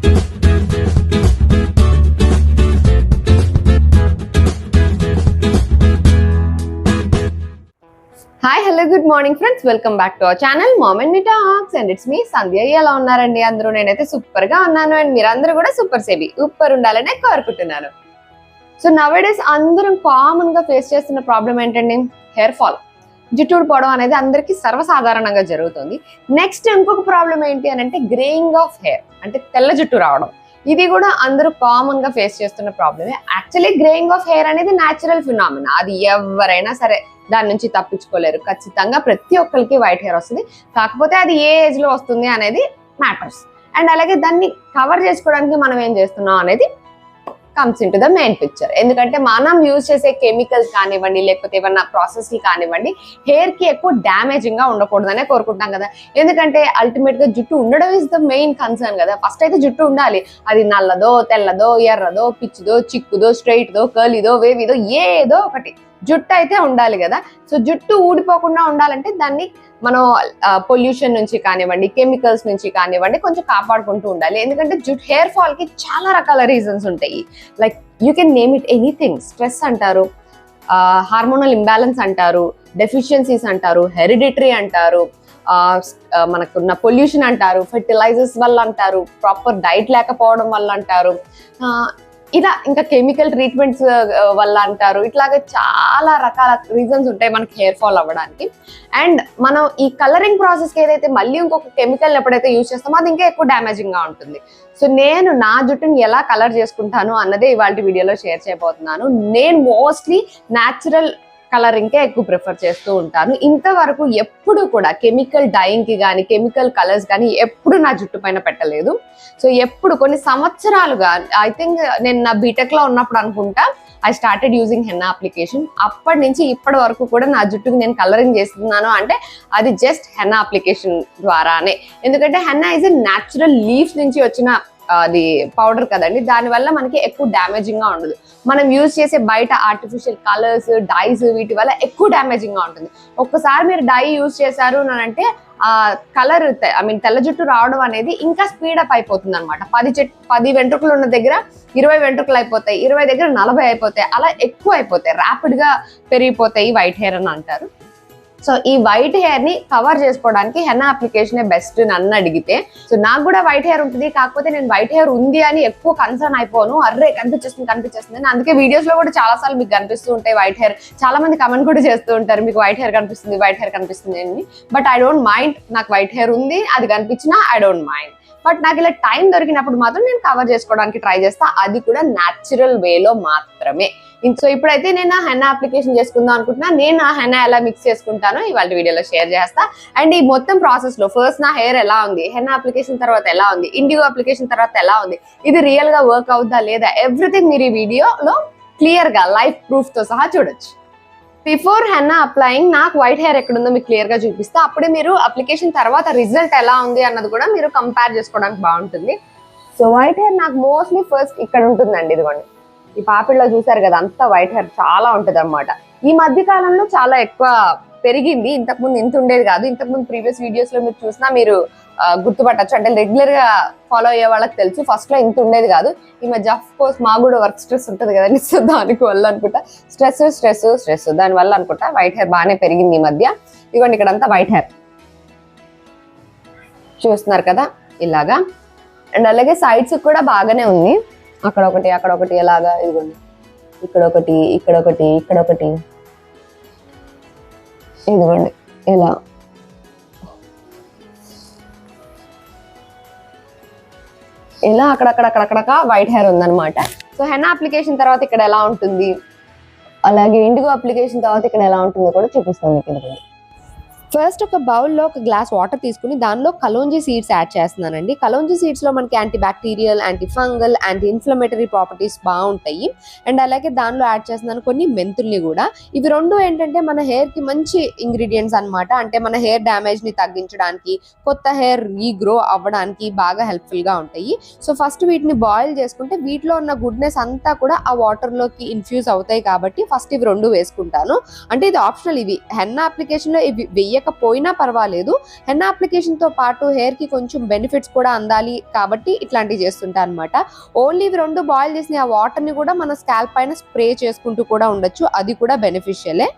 Hi hello good morning friends welcome back to our channel moment me talks and it's me Sandhya ఎలా ఉన్నారండి? అందరూ? నేనైతే సూపర్గా ఉన్నాను. అండ్ మీరందరూ కూడా సూపర్ సేబీ సూపర్ ఉండాలనే కోరుకుంటున్నాను. సో నవేడేస్ అందరం కామన్గా ఫేస్ చేస్తున్న ప్రాబ్లం ఏంటండి? హెయిర్ ఫాల్ జుట్టు పోవడం అనేది అందరికీ సర్వసాధారణంగా జరుగుతుంది. నెక్స్ట్ ఇంకొక ప్రాబ్లం ఏంటి అని అంటే గ్రేయింగ్ ఆఫ్ హెయిర్ అంటే తెల్ల జుట్టు రావడం. ఇది కూడా అందరూ కామన్గా ఫేస్ చేస్తున్న ప్రాబ్లమే యాక్చువల్లీ గ్రేయింగ్ ఆఫ్ హెయిర్ అనేది న్యాచురల్ ఫినామినా అది ఎవరైనా సరే దాని నుంచి తప్పించుకోలేరు. ఖచ్చితంగా ప్రతి ఒక్కరికి వైట్ హెయిర్ వస్తుంది. కాకపోతే అది ఏ ఏజ్లో వస్తుంది అనేది మ్యాటర్స్ అండ్ అలాగే దాన్ని కవర్ చేసుకోవడానికి మనం ఏం చేస్తున్నాం అనేది comes in to the main picture ఎందుకంటే మనం యూజ్ చేసే కెమికల్స్ కానివ్వండి లేకపోతే ఏమన్నా ప్రాసెస్లు కానివ్వండి హెయిర్కి ఎక్కువ డ్యామేజింగ్గా ఉండకూడదనే కోరుకుంటాం కదా. ఎందుకంటే అల్టిమేట్గా జుట్టు ఉండడం ఇస్ ద మెయిన్ కన్సర్న్ కదా. ఫస్ట్ అయితే జుట్టు ఉండాలి. అది నల్లదో తెల్లదో ఎర్రదో పిచ్చిదో చిక్కుదో స్ట్రైట్దో కర్లీదో వేవిదో ఏదో ఒకటి. జుట్టు అయితే ఉండాలి కదా. సో జుట్టు ఊడిపోకుండా ఉండాలంటే దాన్ని మనం పొల్యూషన్ నుంచి కానివ్వండి కెమికల్స్ నుంచి కానివ్వండి కొంచెం కాపాడుకుంటూ ఉండాలి. ఎందుకంటే జుట్టు హెయిర్ ఫాల్కి చాలా రకాల రీజన్స్ ఉంటాయి. Like you can name it anything. Stress అంటారు హార్మోనల్ ఇంబ్యాలెన్స్ అంటారు డెఫిషియన్సీస్ అంటారు హెరిడిటరీ అంటారు మనకున్న పొల్యూషన్ అంటారు ఫెర్టిలైజర్స్ వల్ల అంటారు ప్రాపర్ డైట్ లేకపోవడం వల్ల అంటారు. ఇలా ఇంకా కెమికల్ ట్రీట్మెంట్స్ uh, వల్ల అంటారు. ఇట్లాగే చాలా రకాల రీజన్స్ ఉంటాయి మనకి హెయిర్ ఫాల్ అవ్వడానికి. అండ్ మనం ఈ కలరింగ్ ప్రాసెస్కి ఏదైతే మళ్ళీ ఇంకొక కెమికల్ ఎప్పుడైతే యూజ్ చేస్తామో అది ఇంకా ఎక్కువ డ్యామేజింగ్గా ఉంటుంది. సో నేను నా జుట్టుని ఎలా కలర్ చేసుకుంటాను అన్నదే ఇవాళ వీడియోలో షేర్ చేయబోతున్నాను. నేను మోస్ట్లీ న్యాచురల్ కలరింగ్కే ఎక్కువ ప్రిఫర్ చేస్తూ ఉంటాను. ఇంతవరకు ఎప్పుడు కూడా కెమికల్ డైయింగ్కి కానీ కెమికల్ కలర్స్ కానీ ఎప్పుడు నా జుట్టు పైన పెట్టలేదు. సో ఎప్పుడు కొన్ని సంవత్సరాలుగా ఐ థింక్ నేను నా బీటెక్లో ఉన్నప్పుడు అనుకుంటా I started using henna application. అప్పటి నుంచి ఇప్పటి వరకు కూడా నా జుట్టుకి నేను కలరింగ్ చేస్తున్నాను అంటే అది జస్ట్ హెన్నా అప్లికేషన్ ద్వారానే. ఎందుకంటే henna is a natural leaves నుంచి వచ్చిన అది పౌడర్ కదండి. దానివల్ల మనకి ఎక్కువ డ్యామేజింగ్గా ఉండదు. మనం యూజ్ చేసే బయట ఆర్టిఫిషియల్ కలర్స్ డైస్ వీటి వల్ల ఎక్కువ డ్యామేజింగ్గా ఉంటుంది. ఒక్కసారి మీరు డై యూజ్ చేశారు అని అంటే ఆ కలర్ ఐ మీన్ తెల్ల జుట్టు రావడం అనేది ఇంకా స్పీడ్ అప్ అయిపోతుంది అనమాట పది చెట్టు పది వెంట్రుకలు ఉన్న దగ్గర ఇరవై వెంట్రుకలు అయిపోతాయి ఇరవై దగ్గర నలభై అయిపోతాయి అలా ఎక్కువ అయిపోతాయి. ర్యాపిడ్గా పెరిగిపోతాయి వైట్ హెయిర్ అని అంటారు. సో ఈ వైట్ హెయిర్ని కవర్ చేసుకోవడానికి హెన్నా అప్లికేషన్ బెస్ట్ నన్ను అడిగితే. సో నాకు కూడా వైట్ హెయిర్ ఉంటుంది కాకపోతే నేను వైట్ హెయిర్ ఉంది అని ఎక్కువ కన్సర్న్ అయిపోను. అర్రే కనిపించేస్తుంది కనిపించేస్తుంది అందుకే వీడియోస్లో కూడా చాలా సార్లు మీకు కనిపిస్తూ ఉంటాయి వైట్ హెయిర్. చాలా మంది కమెంట్ కూడా చేస్తూ ఉంటారు మీకు వైట్ హెయిర్ కనిపిస్తుంది వైట్ హెయిర్ కనిపిస్తుంది అని. బట్ ఐ డోంట్ మైండ్ నాకు వైట్ హెయిర్ ఉంది అది కనిపించినా ఐ డోంట్ మైండ్ బట్ నాకు ఇలా టైం దొరికినప్పుడు మాత్రం నేను కవర్ చేసుకోవడానికి ట్రై చేస్తా. అది కూడా న్యాచురల్ వేలో మాత్రమే. సో ఇప్పుడైతే నేను ఆ హెన్నా అప్లికేషన్ చేసుకుందాం అనుకుంటున్నా. నేను ఆ హెన్నా ఎలా మిక్స్ చేసుకుంటానో ఇవాళ వీడియోలో షేర్ చేస్తా. అండ్ ఈ మొత్తం ప్రాసెస్లో ఫస్ట్ నా హెయిర్ ఎలా ఉంది? హెన్నా అప్లికేషన్ తర్వాత ఎలా ఉంది? ఇండిగో అప్లికేషన్ తర్వాత ఎలా ఉంది? ఇది రియల్గా వర్క్ అవుద్దా లేదా? ఎవ్రీథింగ్ మీరు ఈ వీడియోలో క్లియర్గా లైఫ్ ప్రూఫ్తో సహా చూడొచ్చు. బిఫోర్ హెన్నా అప్లయింగ్ నాకు వైట్ హెయిర్ ఎక్కడుందో మీకు క్లియర్గా చూపిస్తే. అప్పుడే మీరు అప్లికేషన్ తర్వాత రిజల్ట్ ఎలా ఉంది అన్నది కూడా మీరు కంపేర్ చేసుకోవడానికి బాగుంటుంది. సో వైట్ హెయిర్ నాకు మోస్ట్లీ ఫస్ట్ ఇక్కడ ఉంటుందండి ఇదిగోండి. ఈ పాపిడిలో చూసారు కదా అంతా వైట్ హెయిర్ చాలా ఉంటుంది అనమాట ఈ మధ్య కాలంలో చాలా ఎక్కువ పెరిగింది. ఇంతకుముందు ఇంత ఉండేది కాదు. ఇంతకుముందు ప్రీవియస్ వీడియోస్లో మీరు చూసినా మీరు గుర్తుపట్టచ్చు. అంటే రెగ్యులర్గా ఫాలో అయ్యే వాళ్ళకి తెలుసు. ఫస్ట్లో ఇంత ఉండేది కాదు. ఈ మధ్య అఫ్ కోర్స్ మాకు కూడా వర్క్ స్ట్రెస్ ఉంటుంది కదండి సో దానికి వల్ల అనుకుంటా. స్ట్రెస్ స్ట్రెస్ స్ట్రెస్ దాని వల్ల అనుకుంటా వైట్ హెయిర్ బాగానే పెరిగింది ఈ మధ్య. ఇదిగోండి ఇక్కడ అంతా వైట్ హెయిర్ చూస్తున్నారు కదా? ఇలాగా. అండ్ అలాగే సైడ్స్ కూడా బాగానే ఉంది. అక్కడ ఒకటి అక్కడ ఒకటి ఎలాగా ఇదిగోండి. ఇక్కడ ఒకటి ఇక్కడ ఒకటి ఇక్కడ ఒకటి ఇదిగోండి ఇలా. ఇలా అక్కడక్కడ అక్కడక్కడ వైట్ హెయిర్ ఉందన్నమాట. సో హెన్నా అప్లికేషన్ తర్వాత ఇక్కడ ఎలా ఉంటుంది? అలాగే ఇండిగో అప్లికేషన్ తర్వాత ఇక్కడ ఎలా ఉంటుందో కూడా చూపిస్తాను మీకు ఇదిగోండి. ఫస్ట్ ఒక బౌల్లో ఒక గ్లాస్ వాటర్ తీసుకుని దానిలో కలోంజీ సీడ్స్ యాడ్ చేస్తున్నానండి. కలోంజీ సీడ్స్లో మనకి anti bacterial anti fungal anti inflammatory properties బాగుంటాయి. అండ్ అలాగే దానిలో యాడ్ చేస్తున్నాను కొన్ని మెంతుల్ని కూడా. ఇవి రెండు ఏంటంటే మన హెయిర్కి మంచి ఇంగ్రీడియంట్స్ అన్నమాట. అంటే మన హెయిర్ డ్యామేజ్ని తగ్గించడానికి కొత్త హెయిర్ రీగ్రో అవ్వడానికి బాగా హెల్ప్ఫుల్గా ఉంటాయి. సో ఫస్ట్ వీటిని బాయిల్ చేసుకుంటే వీటిలో ఉన్న గుడ్నెస్ అంతా కూడా ఆ వాటర్లోకి ఇన్ఫ్యూజ్ అవుతాయి కాబట్టి ఫస్ట్ ఇవి రెండు వేసుకుంటాను. అంటే ఇది ఆప్షనల్ ఇవి. హెన్న అప్లికేషన్లో ఇవి వెయ్య చేయకపోయినా పర్వాలేదు. హెన్నా అప్లికేషన్తో పాటు హెయిర్కి కొంచెం బెనిఫిట్స్ కూడా అందాలి కాబట్టి ఇట్లాంటివి చేస్తుంటా అనమాట ఓన్లీ ఇవి రెండు బాయిల్ చేసిన ఆ వాటర్ని కూడా మన స్కాల్ప్ పైన స్ప్రే చేసుకుంటూ కూడా ఉండొచ్చు. అది కూడా బెనిఫిషియలే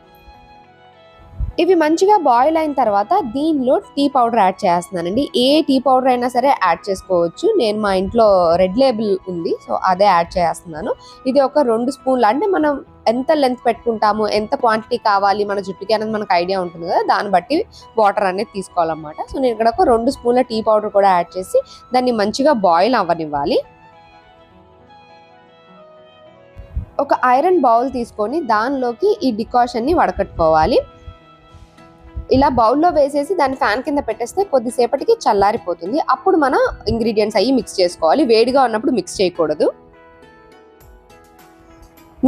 ఇవి మంచిగా బాయిల్ అయిన తర్వాత దీనిలో టీ పౌడర్ యాడ్ చేస్తున్నానండి. ఏ టీ పౌడర్ అయినా సరే యాడ్ చేసుకోవచ్చు. నేను మా ఇంట్లో రెడ్ లేబుల్ ఉంది. సో అదే యాడ్ చేస్తున్నాను. ఇది ఒక రెండు స్పూన్లు అంటే మనం ఎంత లెంత్ పెట్టుకుంటాము ఎంత క్వాంటిటీ కావాలి మన జుట్టుకి అనేది మనకు ఐడియా ఉంటుంది కదా. దాన్ని బట్టి వాటర్ అనేది తీసుకోవాలన్నమాట. సో నేను ఇక్కడ ఒక రెండు స్పూన్ల టీ పౌడర్ కూడా యాడ్ చేసి దాన్ని మంచిగా బాయిల్ అవ్వనివ్వాలి. ఒక ఐరన్ బౌల్ తీసుకొని దానిలోకి ఈ డికాషన్ని వడకట్టుకోవాలి. ఇలా బౌల్లో వేసేసి దాన్ని ఫ్యాన్ కింద పెట్టేస్తే కొద్దిసేపటికి చల్లారిపోతుంది. అప్పుడు మనం ఇంగ్రీడియంట్స్ అవి మిక్స్ చేసుకోవాలి. వేడిగా ఉన్నప్పుడు మిక్స్ చేయకూడదు.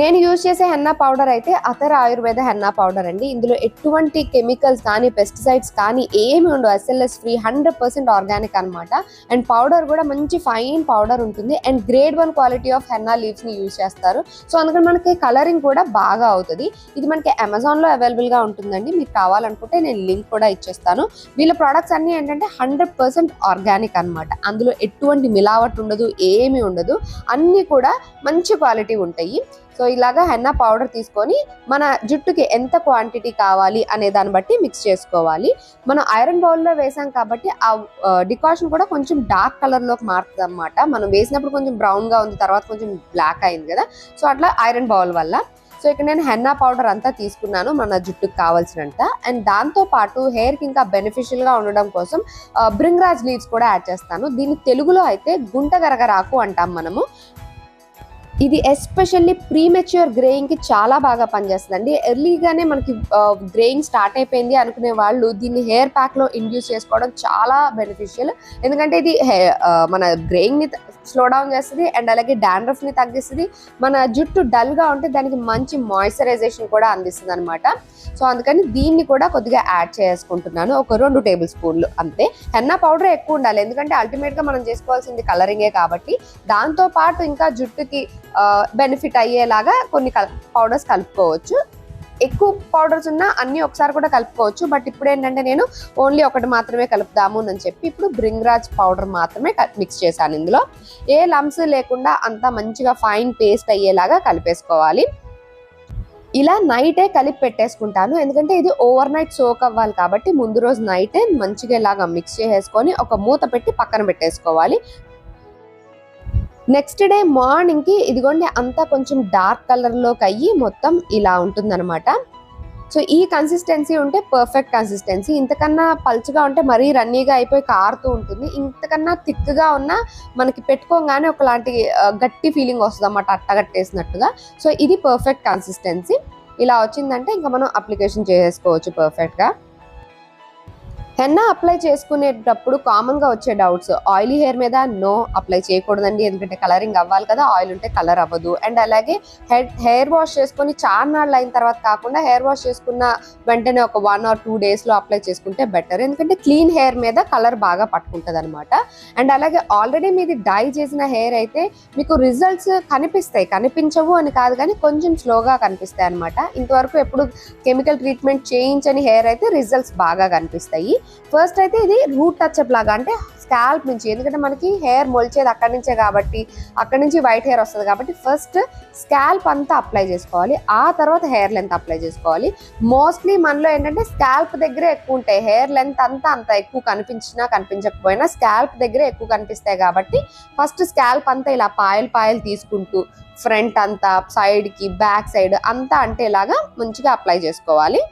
నేను యూజ్ చేసే హెన్నా పౌడర్ అయితే అతర ఆయుర్వేద హెన్నా పౌడర్ అండి. ఇందులో ఎటువంటి కెమికల్స్ కానీ పెస్టిసైడ్స్ కానీ ఏమి ఉండవు. SLS free hundred percent organic అనమాట అండ్ పౌడర్ కూడా మంచి ఫైన్ పౌడర్ ఉంటుంది. And grade one quality of henna లీవ్స్ని use చేస్తారు. సో అందుకని మనకి కలరింగ్ కూడా బాగా అవుతుంది. ఇది మనకి అమెజాన్లో అవైలబుల్గా ఉంటుందండి. మీకు కావాలనుకుంటే నేను లింక్ కూడా ఇచ్చేస్తాను. వీళ్ళ ప్రొడక్ట్స్ అన్ని ఏంటంటే హండ్రెడ్ పర్సెంట్ ఆర్గానిక్ అనమాట అందులో ఎటువంటి మిలావట్ ఉండదు ఏమీ ఉండదు. అన్నీ కూడా మంచి క్వాలిటీ ఉంటాయి. సో ఇలాగా హెన్నా పౌడర్ తీసుకొని మన జుట్టుకి ఎంత క్వాంటిటీ కావాలి అనే దాన్ని బట్టి మిక్స్ చేసుకోవాలి. మనం ఐరన్ బౌల్లో వేసాం కాబట్టి ఆ డికాషన్ కూడా కొంచెం డార్క్ కలర్లోకి మారుతుంది అనమాట మనం వేసినప్పుడు కొంచెం బ్రౌన్గా ఉంది తర్వాత కొంచెం బ్లాక్ అయింది కదా. సో అట్లా ఐరన్ బౌల్ వల్ల. సో ఇక్కడ నేను హెన్నా పౌడర్ అంతా తీసుకున్నాను మన జుట్టుకు కావాల్సినంత. అండ్ దాంతో పాటు హెయిర్కి ఇంకా బెనిఫిషియల్గా ఉండడం కోసం బ్రింగ్రాజ్ లీవ్స్ కూడా యాడ్ చేస్తాను. దీన్ని తెలుగులో అయితే గుంట గరగరాకు అంటాం మనము. ఇది ఎస్పెషల్లీ ప్రీమెచ్యూర్ గ్రేయింగ్కి చాలా బాగా పనిచేస్తుంది ఎర్లీగానే మనకి గ్రేయింగ్ స్టార్ట్ అయిపోయింది అనుకునే వాళ్ళు దీన్ని హెయిర్ ప్యాక్లో ఇండ్యూస్ చేసుకోవడం చాలా బెనిఫిషియల్ ఎందుకంటే ఇది మన గ్రేయింగ్ని స్లో డౌన్ చేస్తుంది అండ్ అలాగే డాండ్రఫ్ని తగ్గిస్తుంది. మన జుట్టు డల్గా ఉంటే దానికి మంచి మాయిశ్చరైజేషన్ కూడా అందిస్తుంది అనమాట సో అందుకని దీన్ని కూడా కొద్దిగా యాడ్ చేసుకుంటున్నాను. ఒక రెండు టేబుల్ స్పూన్లు అంతే. హెన్నా పౌడర్ ఎక్కువ ఉండాలి. ఎందుకంటే అల్టిమేట్గా మనం చేసుకోవాల్సింది కలరింగే కాబట్టి. దాంతో పాటు ఇంకా జుట్టుకి బెనిఫిట్ అయ్యేలాగా కొన్ని పౌడర్స్ కలుపుకోవచ్చు. ఎక్కువ పౌడర్స్ ఉన్నా అన్ని ఒకసారి కూడా కలుపుకోవచ్చు. బట్ ఇప్పుడు ఏంటంటే నేను ఓన్లీ ఒకటి మాత్రమే కలుపుదాము అని చెప్పి ఇప్పుడు బ్రింగ్రాజ్ పౌడర్ మాత్రమే మిక్స్ చేశాను ఇందులో. ఏ లమ్స్ లేకుండా అంతా మంచిగా ఫైన్ పేస్ట్ అయ్యేలాగా కలిపేసుకోవాలి. ఇలా నైటే కలిపి పెట్టేసుకుంటాను. ఎందుకంటే ఇది ఓవర్ నైట్ సోక్ అవ్వాలి కాబట్టి ముందు రోజు నైటే మంచిగా ఇలాగా మిక్స్ చేసేసుకొని ఒక మూత పెట్టి పక్కన పెట్టేసుకోవాలి. నెక్స్ట్ డే మార్నింగ్కి ఇదిగోండి అంతా కొంచెం డార్క్ కలర్లోకి అయ్యి మొత్తం ఇలా ఉంటుందన్నమాట. సో ఈ కన్సిస్టెన్సీ ఉంటే పర్ఫెక్ట్ కన్సిస్టెన్సీ ఇంతకన్నా పల్చగా ఉంటే మరీ రన్నీగా అయిపోయి కారుతూ ఉంటుంది. ఇంతకన్నా థిక్గా ఉన్న మనకి పెట్టుకోగానే ఒకలాంటి గట్టి ఫీలింగ్ వస్తుంది అన్నమాట అట్టగట్టేసినట్టుగా. సో ఇది పర్ఫెక్ట్ కన్సిస్టెన్సీ ఇలా వచ్చిందంటే ఇంకా మనం అప్లికేషన్ చేసేసుకోవచ్చు పర్ఫెక్ట్గా హెన్నా అప్లై చేసుకునేటప్పుడు కామన్గా వచ్చే డౌట్స్. ఆయిలీ హెయిర్ మీద నో అప్లై చేయకూడదండి. ఎందుకంటే కలరింగ్ అవ్వాలి కదా ఆయిల్ ఉంటే కలర్ అవ్వదు. అండ్ అలాగే హెడ్ హెయిర్ వాష్ చేసుకొని చార్నాళ్ళు అయిన తర్వాత కాకుండా హెయిర్ వాష్ చేసుకున్న వెంటనే ఒక వన్ ఆర్ టూ డేస్లో అప్లై చేసుకుంటే బెటర్. ఎందుకంటే క్లీన్ హెయిర్ మీద కలర్ బాగా పట్టుకుంటుంది అనమాట అండ్ అలాగే ఆల్రెడీ మీది డై చేసిన హెయిర్ అయితే మీకు రిజల్ట్స్ కనిపిస్తాయి. కనిపించవు అని కాదు కానీ కొంచెం స్లోగా కనిపిస్తాయి అనమాట ఇంతవరకు ఎప్పుడు కెమికల్ ట్రీట్మెంట్ చేయించని హెయిర్ అయితే రిజల్ట్స్ బాగా కనిపిస్తాయి. ఫస్ట్ అయితే ఇది రూట్ టచ్అప్ లాగా అంటే స్కాల్ప్ నుంచి ఎందుకంటే మనకి హెయిర్ మొలిచేది అక్కడి నుంచే కాబట్టి అక్కడి నుంచి వైట్ హెయిర్ వస్తుంది కాబట్టి ఫస్ట్ స్కాల్ప్ అంతా అప్లై చేసుకోవాలి. ఆ తర్వాత హెయిర్ లెంత్ అప్లై చేసుకోవాలి. మోస్ట్లీ మనలో ఏంటంటే స్కాల్ప్ దగ్గరే ఎక్కువ ఉంటాయి. హెయిర్ లెంత్ అంతా అంత ఎక్కువ కనిపించినా కనిపించకపోయినా స్కాల్ప్ దగ్గరే ఎక్కువ కనిపిస్తాయి కాబట్టి ఫస్ట్ స్కాల్ప్ అంతా ఇలా పాయలు పాయలు తీసుకుంటూ ఫ్రంట్ అంతా సైడ్కి బ్యాక్ సైడ్ అంతా అంటే ఇలాగా మంచిగా అప్లై చేసుకోవాలి.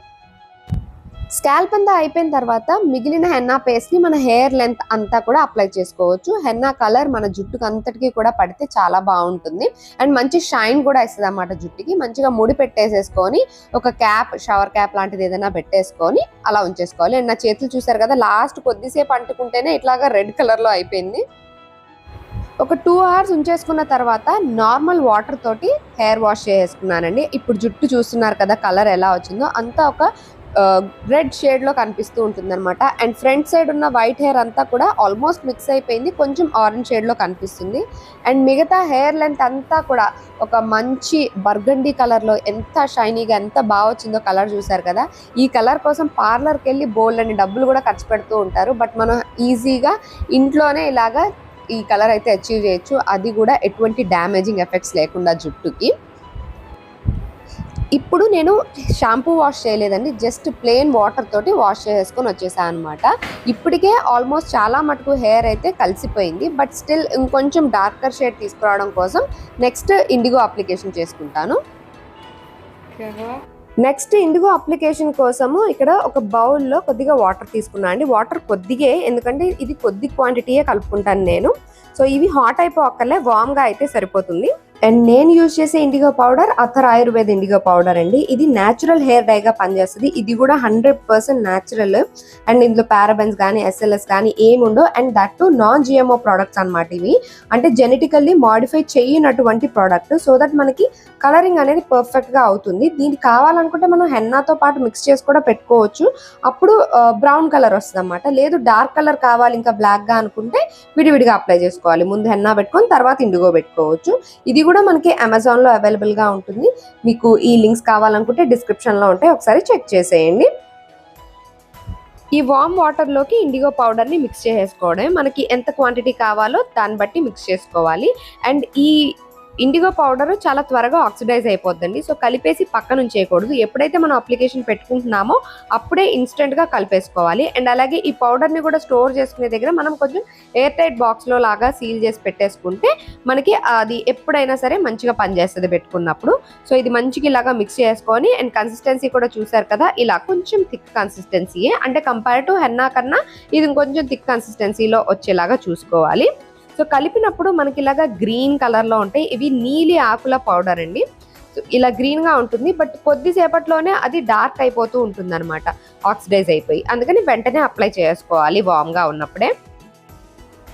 స్కాల్ప్ అంతా అయిపోయిన తర్వాత మిగిలిన హెన్నా పేస్ట్ని మన హెయిర్ లెంత్ అంతా కూడా అప్లై చేసుకోవచ్చు. హెన్నా కలర్ మన జుట్టుకు అంతటికి కూడా పడితే చాలా బాగుంటుంది. అండ్ మంచి షైన్ కూడా ఇస్తుంది అన్నమాట జుట్టుకి. మంచిగా ముడి పెట్టేసేసుకొని ఒక క్యాప్ షవర్ క్యాప్ లాంటిది ఏదైనా పెట్టేసుకొని అలా ఉంచేసుకోవాలి. అండ్ నా చేతులు చూసారు కదా లాస్ట్ కొద్దిసేపు అంటుకుంటేనే ఇట్లాగా రెడ్ కలర్లో అయిపోయింది. ఒక టూ అవర్స్ ఉంచేసుకున్న తర్వాత నార్మల్ వాటర్ తోటి హెయిర్ వాష్ చేసుకున్నానండి ఇప్పుడు జుట్టు చూస్తున్నారు కదా కలర్ ఎలా వచ్చిందో అంతా ఒక రెడ్ షేడ్లో కనిపిస్తూ ఉంటుంది అనమాట అండ్ ఫ్రంట్ సైడ్ ఉన్న వైట్ హెయిర్ అంతా కూడా ఆల్మోస్ట్ మిక్స్ అయిపోయింది. కొంచెం ఆరెంజ్ షేడ్లో కనిపిస్తుంది. అండ్ మిగతా హెయిర్ లెంత్ అంతా కూడా ఒక మంచి బర్గండీ కలర్లో ఎంత షైనీగా ఎంత బాగా వచ్చిందో కలర్ చూసారు కదా? ఈ కలర్ కోసం పార్లర్కి వెళ్ళి బోల్డ్ అని డబ్బులు కూడా ఖర్చు పెడుతూ ఉంటారు. బట్ మనం ఈజీగా ఇంట్లోనే ఇలాగా ఈ కలర్ అయితే అచీవ్ చేయొచ్చు. అది కూడా ఎటువంటి డ్యామేజింగ్ ఎఫెక్ట్స్ లేకుండా జుట్టుకి. ఇప్పుడు నేను షాంపూ వాష్ చేయలేదండి జస్ట్ ప్లెయిన్ వాటర్ తోటి వాష్ చేసుకొని వచ్చేసాను అనమాట ఇప్పటికే ఆల్మోస్ట్ చాలా మటుకు హెయిర్ అయితే కలిసిపోయింది బట్ స్టిల్ ఇంకొంచెం డార్కర్ షేడ్ తీసుకురావడం కోసం నెక్స్ట్ ఇండిగో అప్లికేషన్ చేసుకుంటాను. నెక్స్ట్ ఇండిగో అప్లికేషన్ కోసము ఇక్కడ ఒక బౌల్లో కొద్దిగా వాటర్ తీసుకున్నాను అండి. వాటర్ కొద్దిగే ఎందుకంటే ఇది కొద్ది క్వాంటిటీయే కలుపుకుంటాను నేను. సో ఇవి హాట్ అయిపోక్కర్లే వామ్గా అయితే సరిపోతుంది. అండ్ నేను యూజ్ చేసే indigo powder other Ayurveda indigo powder అండి. ఇది న్యాచురల్ హెయిర్ డైగా పనిచేస్తుంది. ఇది కూడా హండ్రెడ్ పర్సెంట్ న్యాచురల్ అండ్ ఇందులో పారాబెన్స్ కానీ ఎస్ఎల్ఎస్ కానీ ఏముండో and that to non GMO products అన్నమాట ఇవి. అంటే జెనెటికల్లీ మాడిఫై చేయనటువంటి ప్రోడక్ట్ సో దట్ మనకి కలరింగ్ అనేది పర్ఫెక్ట్గా అవుతుంది. దీనికి కావాలనుకుంటే మనం హెన్నాతో పాటు మిక్స్ చేసి కూడా పెట్టుకోవచ్చు. అప్పుడు బ్రౌన్ కలర్ వస్తుంది అనమాట లేదు డార్క్ కలర్ కావాలి ఇంకా బ్లాక్గా అనుకుంటే విడివిడిగా అప్లై చేసుకోవాలి. ముందు హెన్నా పెట్టుకొని తర్వాత ఇండిగో పెట్టుకోవచ్చు. ఇది కూడా మనకి అమెజాన్లో అవైలబుల్గా ఉంటుంది. మీకు ఈ లింక్స్ కావాలనుకుంటే డిస్క్రిప్షన్లో ఉంటాయి. ఒకసారి చెక్ చేసేయండి. ఈ వామ్ వాటర్లోకి ఇండిగో పౌడర్ని మిక్స్ చేసేసుకోవడమే. మనకి ఎంత క్వాంటిటీ కావాలో దాన్ని బట్టి మిక్స్ చేసుకోవాలి. అండ్ ఈ ఇండిగో పౌడర్ చాలా త్వరగా ఆక్సిడైజ్ అయిపోద్దండి. సో కలిపేసి పక్కన ఉంచేయకూడదు. ఎప్పుడైతే మనం అప్లికేషన్ పెట్టుకుంటున్నామో అప్పుడే ఇన్స్టెంట్గా కలిపేసుకోవాలి. అండ్ అలాగే ఈ పౌడర్ని కూడా స్టోర్ చేసుకునే దగ్గర మనం కొంచెం ఎయిర్ టైట్ బాక్స్లో లాగా సీల్ చేసి పెట్టేసుకుంటే మనకి అది ఎప్పుడైనా సరే మంచిగా పనిచేస్తుంది పెట్టుకున్నప్పుడు. సో ఇది మంచిగా ఇలాగా మిక్స్ చేసుకొని అండ్ కన్సిస్టెన్సీ కూడా చూసారు కదా ఇలా కొంచెం థిక్ కన్సిస్టెన్సీయే అంటే కంపేర్ టు హెన్నా కన్నా ఇది ఇంకొంచెం థిక్ కన్సిస్టెన్సీలో వచ్చేలాగా చూసుకోవాలి. సో కలిపినప్పుడు మనకి ఇలాగా గ్రీన్ కలర్లో ఉంటాయి. ఇవి నీలి ఆకుల పౌడర్ అండి. సో ఇలా గ్రీన్గా ఉంటుంది. బట్ కొద్దిసేపట్లోనే అది డార్క్ అయిపోతూ ఉంటుంది అనమాట ఆక్సిడైజ్ అయిపోయి. అందుకని వెంటనే అప్లై చేసుకోవాలి. వామ్గా ఉన్నప్పుడే.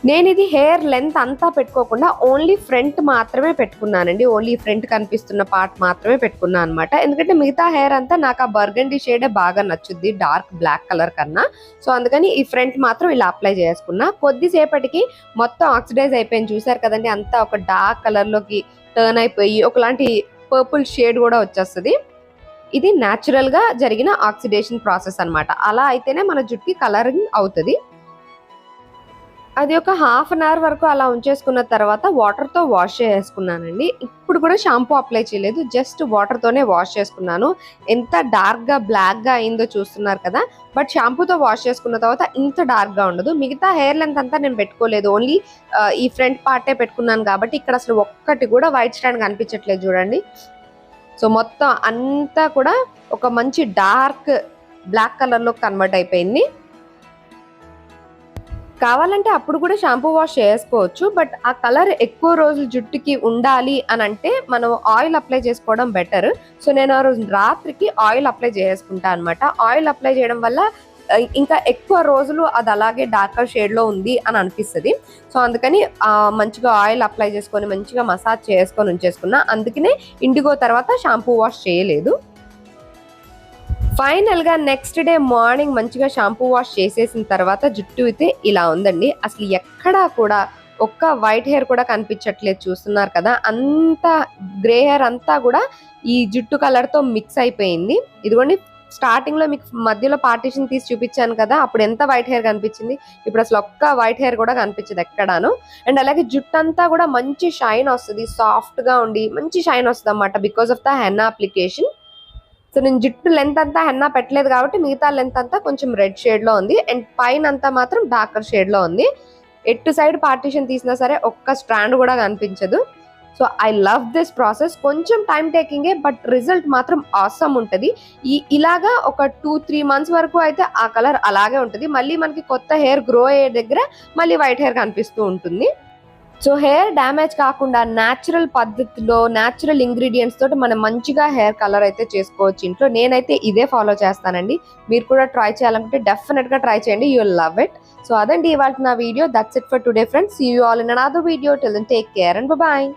నేను ఇది హెయిర్ లెంత్ అంతా పెట్టుకోకుండా ఓన్లీ ఫ్రంట్ మాత్రమే పెట్టుకున్నానండి. ఓన్లీ ఫ్రంట్ కనిపిస్తున్న పార్ట్ మాత్రమే పెట్టుకున్నాను అనమాట ఎందుకంటే మిగతా హెయిర్ అంతా నాకు ఆ బర్గండి షేడే బాగా నచ్చుద్ది డార్క్ బ్లాక్ కలర్ కన్నా. సో అందుకని ఈ ఫ్రంట్ మాత్రం ఇలా అప్లై చేసుకున్నా. కొద్దిసేపటికి మొత్తం ఆక్సిడైజ్ అయిపోయింది. చూసారు కదండి అంతా ఒక డార్క్ కలర్లోకి టర్న్ అయిపోయి ఒకలాంటి పర్పుల్ షేడ్ కూడా వచ్చేస్తుంది. ఇది న్యాచురల్గా జరిగిన ఆక్సిడేషన్ ప్రాసెస్ అనమాట అలా అయితేనే మన జుట్టుకి కలరింగ్ అవుతుంది. అది ఒక హాఫ్ అన్ అవర్ వరకు అలా ఉంచేసుకున్న తర్వాత వాటర్తో వాష్ చేసుకున్నానండి. ఇప్పుడు కూడా షాంపూ అప్లై చేయలేదు. జస్ట్ వాటర్తోనే వాష్ చేసుకున్నాను. ఎంత డార్క్గా బ్లాక్గా అయిందో చూస్తున్నారు కదా. బట్ షాంపూతో వాష్ చేసుకున్న తర్వాత ఇంత డార్క్గా ఉండదు. మిగతా హెయిర్ లెంత్ అంతా నేను పెట్టుకోలేదు. ఓన్లీ ఈ ఫ్రంట్ పార్టే పెట్టుకున్నాను కాబట్టి ఇక్కడ అసలు ఒక్కటి కూడా వైట్ స్టాండ్ కనిపించట్లేదు చూడండి. సో మొత్తం అంతా కూడా ఒక మంచి డార్క్ బ్లాక్ కలర్లో కన్వర్ట్ అయిపోయింది. కావాలంటే అప్పుడు కూడా షాంపూ వాష్ చేసుకోవచ్చు బట్ ఆ కలర్ ఎక్కువ రోజులు జుట్టుకి ఉండాలి అని అంటే మనం ఆయిల్ అప్లై చేసుకోవడం బెటర్. సో నేను ఆ రోజు రాత్రికి ఆయిల్ అప్లై చేసుకుంటా అనమాట ఆయిల్ అప్లై చేయడం వల్ల ఇంకా ఎక్కువ రోజులు అది అలాగే డార్కర్ షేడ్లో ఉంది అని అనిపిస్తుంది. సో అందుకని మంచిగా ఆయిల్ అప్లై చేసుకొని మంచిగా మసాజ్ చేసుకొని ఉంచేసుకున్నా. అందుకనే ఇండిగో తర్వాత షాంపూ వాష్ చేయలేదు. ఫైనల్గా నెక్స్ట్ డే మార్నింగ్ మంచిగా షాంపూ వాష్ చేసేసిన తర్వాత జుట్టు అయితే ఇలా ఉందండి. అసలు ఎక్కడా కూడా ఒక్క వైట్ హెయిర్ కూడా కనిపించట్లేదు చూస్తున్నారు కదా. అంత గ్రే హెయిర్ అంతా కూడా ఈ జుట్టు కలర్తో మిక్స్ అయిపోయింది. ఇదిగోండి స్టార్టింగ్లో మీకు మధ్యలో పార్టీషన్ తీసి చూపించాను కదా అప్పుడు ఎంత వైట్ హెయిర్ కనిపించింది? ఇప్పుడు అసలు ఒక్క వైట్ హెయిర్ కూడా కనిపించదు ఎక్కడాను. అండ్ అలాగే జుట్టు అంతా కూడా మంచి షైన్ వస్తుంది సాఫ్ట్గా ఉండి మంచి షైన్ వస్తుంది అన్నమాట because of the henna application. So నేను జుట్టు లెంత్ అంతా హెన్నా పెట్టలేదు కాబట్టి మిగతా లెంత్ అంతా కొంచెం రెడ్ షేడ్లో ఉంది. అండ్ పైన అంతా మాత్రం డార్కర్ షేడ్లో ఉంది. ఎటు సైడ్ పార్టీషన్ తీసినా సరే ఒక్క స్ట్రాండ్ కూడా కనిపించదు. So I love this process కొంచెం టైం టేకింగే బట్ రిజల్ట్ మాత్రం ఆసమ్ ఉంటుంది. ఈ ఇలాగా ఒక టూ త్రీ మంత్స్ వరకు అయితే ఆ కలర్ అలాగే ఉంటుంది. మళ్ళీ మనకి కొత్త హెయిర్ గ్రో అయ్యే దగ్గర మళ్ళీ వైట్ హెయిర్ కనిపిస్తూ ఉంటుంది. సో హెయిర్ డ్యామేజ్ కాకుండా న్యాచురల్ పద్ధతిలో న్యాచురల్ ఇంగ్రీడియంట్స్ తోటి మనం మంచిగా హెయిర్ కలర్ అయితే చేసుకోవచ్చు ఇంట్లో. నేనైతే ఇదే ఫాలో చేస్తానండి. మీరు కూడా ట్రై చేయాలనుకుంటే డెఫినెట్గా ట్రై చేయండి. యూ లవ్ ఇట్ సో అదండి ఇవాళ నా video that's it for today friends you all in another video till take care and bye